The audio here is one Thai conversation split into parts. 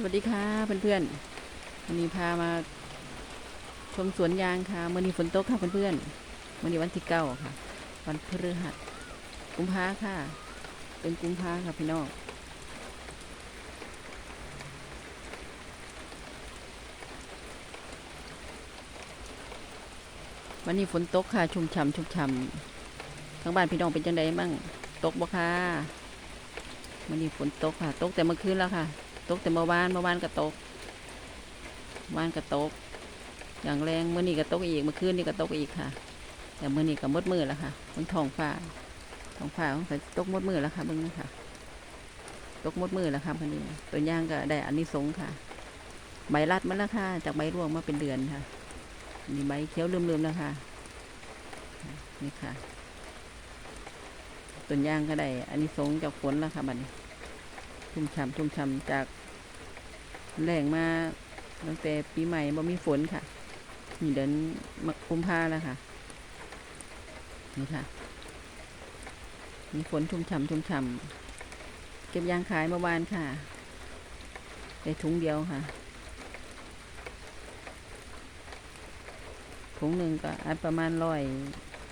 สวัสดีค่ะเพื่อนๆวันนี้พามาชมสวนยางค่ะมื่อนี้ฝนตกค่ะเพื่อนๆวันนี้วันที่เก้าค่ะ วันพฤหัสกุมภาค่ะ เป็นกุมภาค่ะพี่น้องวันนี้ฝนตกค่ะ ชุ่มฉ่ำชุ่มฉ่ำทั้งบ้านพี่น้องเป็นจังไดบ้างตกบ่ค่ะวันนี้ฝนตกค่ะ ตกแต่เมื่อคืนแล้วค่ะ ตกแต่เมื่อวานเมื่อวานก็ตกวานก็ตก อย่างแรงเมื่อนี้ก็ตกอีกเมื่อคืนนี่ก็ตกอีกค่ะ แต่เมื่อนี้ก็มดมือแล้วค่ะบนท้องฟ้าท้องฟ้าของใส่ตกมดมือแล้วค่ะเบิ่งนะคะตกมดมือแล้วค่ะพันนี้ตัวย่างก็ได้อันนี้สงค่ะใบรัดมันแล้วค่ะ จากใบร่วงมาเป็นเดือนค่ะมีใบเขียวเลื่มๆแล้วค่ะนี่ค่ะต้นย่างก็ได้อันนี้สงจากฝนแล้วค่ะบัดนี้ ชุ่มฉ่ำชุ่มฉ่ำจากแรงมาตั้งแต่ปีใหม่บ่มีฝนค่ะนี่เดินมากุมภาแล้วค่ะ นี่ค่ะ มีฝนชุ่มฉ่ำชุ่มฉ่ำเก็บยางขายเมื่อวานค่ะได้ถุงเดียวค่ะถุงหนึ่งก็อัดประมาณร้อย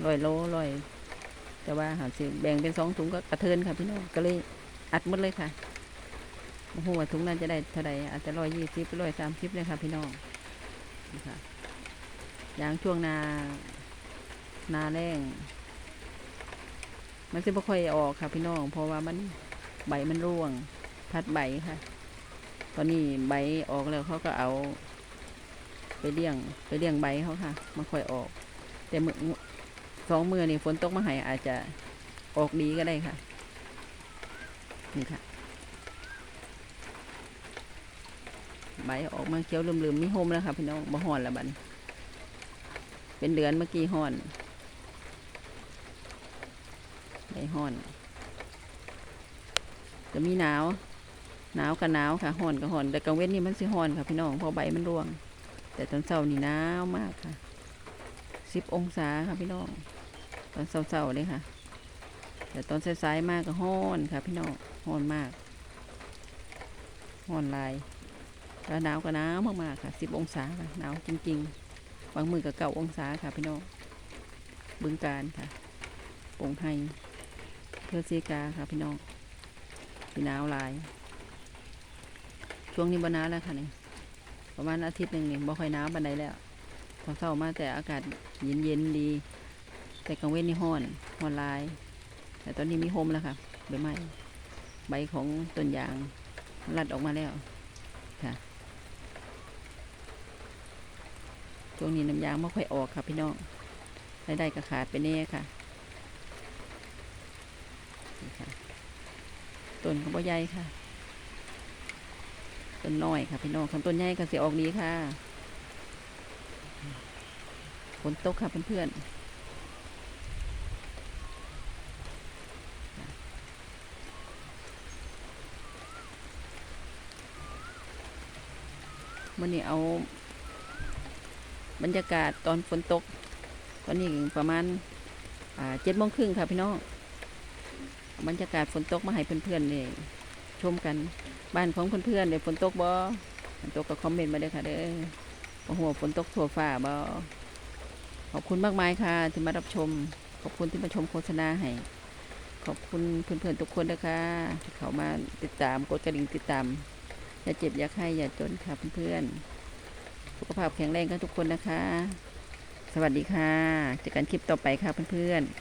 ร้อยโลร้อยแต่ว่าหาสิแบ่งเป็นสองถุงก็กระเทินค่ะพี่น้องก็เลยอัดหมดเลยค่ะ โอ้โหว่าถุงนั้นจะได้เท่าไหร่อาจจะร้อยยี่สิบร้อยสามสิบเลยค่ะพี่น้องนี่ค่ะยางช่วงนานาแรงมันจะไม่ค่อยออกค่ะพี่น้อง เพราะว่ามันใบมันร่วง พัดใบค่ะ ตอนนี้ใบออกแล้วเขาก็เอา ไปเลี้ยง ไปเลี้ยงใบเขาค่ะ มันค่อยออก แต่มือสองมือนี่ฝนตกมาหายอาจจะออกดีก็ได้ค่ะ นี่ค่ะ ใบออกมาเขียวลืมๆมีโฮมแล้วค่ะพี่น้องบ่ห่อนล้วบันเป็นเดือนเมื่อกี้ห่อนใบห่อน จะมีหนาว หนาวกับหนาวค่ะห่อนกับห่อน แต่กลางเว้นนี่มันสิห่อนค่ะพี่น้องเพราะใบมันร่วง แต่ตอนเช้านี่หนาวมากค่ะสิบองศาค่ะพี่น้อง ตอนเช้าๆเลยค่ะ แต่ตอนสายๆมากก็ห่อนค่ะพี่น้องห่อนมากห่อนลาย แล้วหนาวก็หนาวมากๆค่ะสิบองศาค่ะหนาวจริงๆบางมือก็เก้าองศาค่ะพี่น้องบึงการค่ะปงไฮเพื่อเซกาค่ะพี่น้องพี่หนาวลาย ช่วงนี้บ่หนาวแล้วค่ะนี่ประมาณอาทิตย์หนึ่งนี่บ่ค่อยหนาวบันไดแล้วพอเช้ามาแต่อากาศเย็นเย็นๆดี แต่กลางเว้นนี่ห้อนห้อนลาย แต่ตอนนี้มีโฮมแล้วค่ะใบไม้ใบของต้นยางรัดออกมาแล้วค่ะ ช่วงนี้น้ำยางไม่ค่อยออกค่ะพี่น้องรายได้ก็ขาดไปแน่ค่ะนี่ค่ะต้นของพ่ใหญ่ค่ะต้นน้อยค่ะพี่น้องของต้นใหญ่ก็เสียออกดีค่ะฝนตกค่ะเพื่อนๆวันนี้เอา บรรยากาศตอนฝนตก ตอนนี้ประมาณเจ็ดโมงครึ่งค่ะพี่น้องบรรยากาศฝนตกมาให้เพื่อนๆเนี่ยชมกันบ้านของเพื่อนๆเนี่ยฝนตกบ่ฝนตกก็คอมเมนต์มาเด้ค่ะเด้อโอ้โหฝนตกทั่วฟ้าบ่ขอบคุณมากมายค่ะ ที่มารับชม ขอบคุณที่มาชมโฆษณาให้ขอบคุณเพื่อนๆทุกคนนะคะที่เขามาติดตามกดกระดิ่งติดตามอย่าเจ็บอย่าไข้อย่าจนค่ะเพื่อนๆ สุขภาพแข็งแรงกันทุกคนนะคะ สวัสดีค่ะเจอกันคลิปต่อไปค่ะเพื่อนๆ